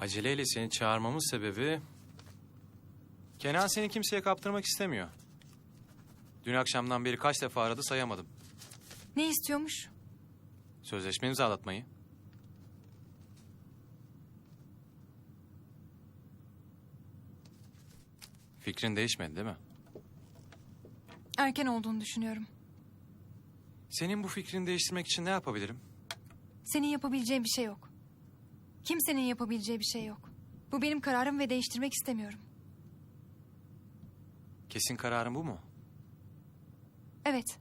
Aceleyle seni çağırmamın sebebi... Kenan seni kimseye kaptırmak istemiyor. Dün akşamdan beri kaç defa aradı sayamadım. Ne istiyormuş? Sözleşme imzalatmayı. Fikrin değişmedi değil mi? Erken olduğunu düşünüyorum. Senin bu fikrini değiştirmek için ne yapabilirim? Senin yapabileceğin bir şey yok. Kimsenin yapabileceği bir şey yok. Bu benim kararım ve değiştirmek istemiyorum. Kesin kararın bu mu? Evet,